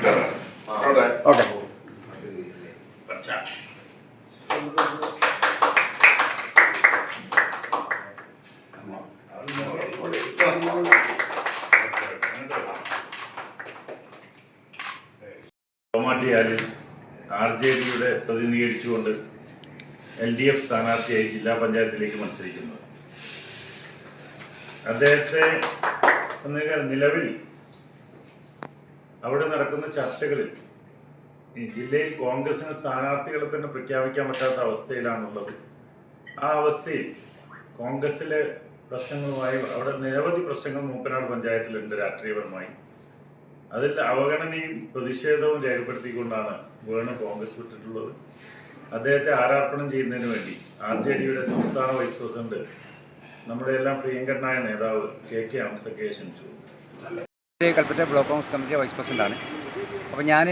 Okay. പച്ച. തോമാട്ടിയാലിൽ R J ഡിയുടെ പ്രതിനിധീകരിച്ചുകൊണ്ട് L D F സ്ഥാനാർത്ഥിയായി ജില്ലാ പഞ്ചായത്തിലേക്ക് മത്സരിക്കുന്നത് അദ്ദേഹത്തെ നിലവിൽ അവിടെ നടക്കുന്ന ചർച്ചകളിൽ ഈ ജില്ലയിൽ കോൺഗ്രസിന് സ്ഥാനാർത്ഥികളെ തന്നെ പ്രഖ്യാപിക്കാൻ പറ്റാത്ത അവസ്ഥയിലാണുള്ളത്. ആ അവസ്ഥയിൽ കോൺഗ്രസിലെ പ്രശ്നങ്ങളുമായി അവിടെ നിരവധി പ്രശ്നങ്ങൾ മൂപ്പനാട് പഞ്ചായത്തിലുണ്ട് രാഷ്ട്രീയപരമായി. അതിൽ അവഗണനയും പ്രതിഷേധവും രേഖപ്പെടുത്തിക്കൊണ്ടാണ് വേണു കോൺഗ്രസ് വിട്ടിട്ടുള്ളത്. അദ്ദേഹത്തെ ആരാർപ്പണം ചെയ്യുന്നതിന് വേണ്ടി ആർ ജെ ഡിയുടെ സംസ്ഥാന വൈസ് പ്രസിഡന്റ് നമ്മുടെ എല്ലാം പ്രിയങ്കരനായ നേതാവ് കെ കെ ഹംസക്കെ ക്ഷണിച്ചു Kalpetta block congress committee vice പ്രസിഡന്റാണ് അപ്പോൾ ഞാൻ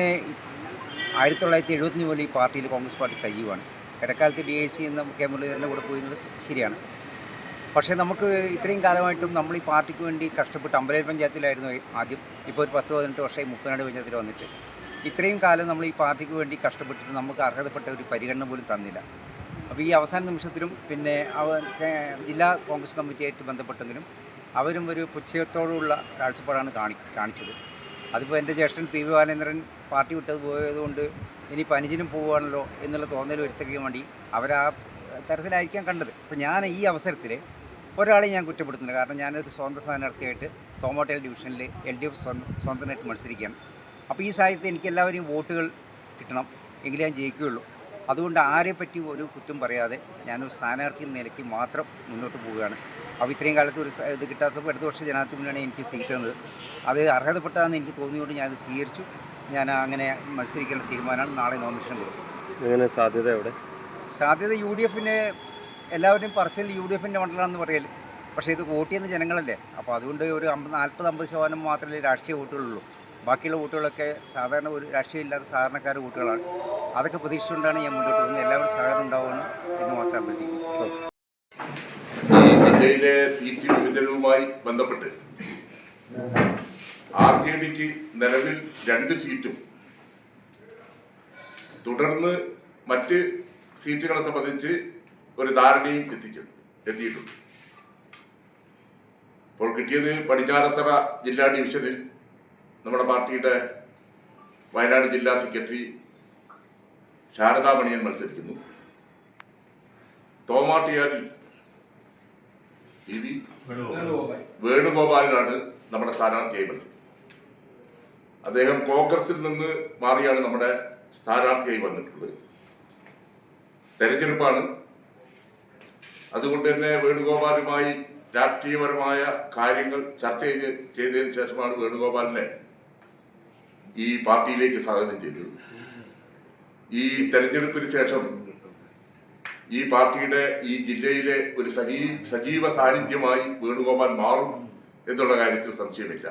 ആയിരത്തി തൊള്ളായിരത്തി എഴുപത്തഞ്ച് മുതൽ ഈ പാർട്ടിയിൽ കോൺഗ്രസ് പാർട്ടി സജീവമാണ്. ഇടക്കാലത്ത് ഡി ഐ സി എന്ന കെ മുരളീധരന്റെ കൂടെ പോയിരുന്നത് ശരിയാണ്. പക്ഷേ നമുക്ക് ഇത്രയും കാലമായിട്ടും നമ്മൾ ഈ പാർട്ടിക്ക് വേണ്ടി കഷ്ടപ്പെട്ട് അമ്പലേൽ പഞ്ചായത്തിലായിരുന്നു ആദ്യം. ഇപ്പോൾ ഒരു പത്ത് പതിനെട്ട് വർഷമായി മുപ്പനാട് പഞ്ചായത്തിൽ വന്നിട്ട്. ഇത്രയും കാലം നമ്മൾ ഈ പാർട്ടിക്ക് വേണ്ടി കഷ്ടപ്പെട്ടിട്ട് നമുക്ക് അർഹതപ്പെട്ട ഒരു പരിഗണന പോലും തന്നില്ല. അപ്പോൾ ഈ അവസാന നിമിഷത്തിലും പിന്നെ ജില്ലാ കോൺഗ്രസ് കമ്മിറ്റിയായിട്ട് ബന്ധപ്പെട്ടെങ്കിലും അവരും ഒരു പുച്ഛത്തോടുള്ള കാഴ്ചപ്പാടാണ് കാണി കാണിച്ചത്. അതിപ്പോൾ എന്റെ ജ്യേഷ്ഠൻ പി വി ബാലേന്ദ്രൻ പാർട്ടി വിട്ടത് പോയതുകൊണ്ട് ഇനി പനിജിനും പോവുകയാണല്ലോ എന്നുള്ള തോന്നൽ വരുത്തുകയും വേണ്ടി അവരാ തരത്തിലായിരിക്കാം കണ്ടത്. അപ്പോൾ ഞാൻ ഈ അവസരത്തിൽ ഒരാളെ ഞാൻ കുറ്റപ്പെടുത്തുന്നില്ല. കാരണം ഞാനൊരു സ്വന്തം സ്ഥാനാർത്ഥിയായിട്ട് തോമോട്ടേൽ ഡിവിഷനിൽ എൽ ഡി എഫ് സ്വന്തം സ്വന്തമായിട്ട് മത്സരിക്കുകയാണ്. അപ്പോൾ ഈ സാഹചര്യത്തിൽ എനിക്ക് എല്ലാവരെയും വോട്ടുകൾ കിട്ടണം എങ്കിലേ ഞാൻ ജയിക്കുകയുള്ളൂ. അതുകൊണ്ട് ആരെപ്പറ്റി പറ്റി ഒരു കുറ്റം പറയാതെ ഞാനൊരു സ്ഥാനാർത്ഥി നിലയ്ക്ക് മാത്രം മുന്നോട്ട് പോവുകയാണ്. അപ്പോൾ ഇത്രയും കാലത്ത് ഒരു ഇത് കിട്ടാത്തപ്പോൾ അടുത്ത വർഷം ജനാധിപത്യ മുന്നണിയാണ് എനിക്ക് സീറ്റ് തന്നത് അത് അർഹതപ്പെട്ടതാണെന്ന് എനിക്ക് തോന്നിയുകൊണ്ട് ഞാനത് സ്വീകരിച്ചു. ഞാൻ അങ്ങനെ മത്സരിക്കേണ്ട തീരുമാനമാണ് നാളെ നോമിനേഷൻ കൊടുക്കും. എങ്ങനെ സാധ്യത എവിടെ? സാധ്യത യു ഡി എഫിന് എല്ലാവരും പറച്ചിൽ യു ഡി എഫിന്റെ മണ്ഡലമാണെന്ന് പറയൽ പക്ഷേ ഇത് വോട്ട് ചെയ്യുന്ന ജനങ്ങളല്ലേ. അപ്പോൾ അതുകൊണ്ട് ഒരു അമ്പത് നാൽപ്പത് അമ്പത് ശതമാനം മാത്രമേ രാഷ്ട്രീയ വോട്ടുകളുള്ളൂ. ബാക്കിയുള്ള വോട്ടുകളൊക്കെ സാധാരണ ഒരു രാഷ്ട്രീയം ഇല്ലാത്ത സാധാരണക്കാരുടെ വോട്ടുകളാണ്. അതൊക്കെ പ്രതീക്ഷിച്ചുകൊണ്ടാണ് ഞാൻ മുന്നോട്ട് പോകുന്നത്. എല്ലാവരും സഹകരണം ഉണ്ടാവുമെന്ന് എന്ന് മാത്രം അഭ്യർത്ഥിക്കുന്നു. ജില്ലയിലെ സീറ്റ് വിഭജനവുമായി ബന്ധപ്പെട്ട് ആർ ജെ ഡിക്ക് നിലവിൽ രണ്ട് സീറ്റും. തുടർന്ന് മറ്റ് സീറ്റുകളെ സംബന്ധിച്ച് ഒരു ധാരണയും എത്തിക്കും എത്തിയിട്ടുണ്ട്. ഇപ്പോൾ കിട്ടിയത് പടിഞ്ഞാറത്തറ ജില്ലാ ഡിവിഷനിൽ നമ്മുടെ പാർട്ടിയുടെ വയനാട് ജില്ലാ സെക്രട്ടറി ശാരദാമണിയൻ മത്സരിക്കുന്നു. തോമാട്ടിയാറിൽ ഇ വി വേണുഗോപാലിനാണ് നമ്മുടെ സ്ഥാനാർത്ഥിയായി വന്നത്. അദ്ദേഹം കോൺഗ്രസിൽ നിന്ന് മാറിയാണ് നമ്മുടെ സ്ഥാനാർത്ഥിയായി വന്നിട്ടുള്ളത്. തെരഞ്ഞെടുപ്പാണ്. അതുകൊണ്ട് തന്നെ വേണുഗോപാലുമായി രാഷ്ട്രീയപരമായ കാര്യങ്ങൾ ചർച്ച ചെയ്ത് ചെയ്തതിന് ശേഷമാണ് വേണുഗോപാലിനെ ഈ പാർട്ടിയിലേക്ക് സ്വാഗതം ചെയ്തത്. ഈ തെരഞ്ഞെടുപ്പിന് ശേഷം ഈ പാർട്ടിയുടെ ഈ ജില്ലയിലെ ഒരു സജീ സജീവ സാന്നിധ്യമായി വേണുഗോപാൽ മാറും എന്നുള്ള കാര്യത്തിൽ സംശയമില്ല.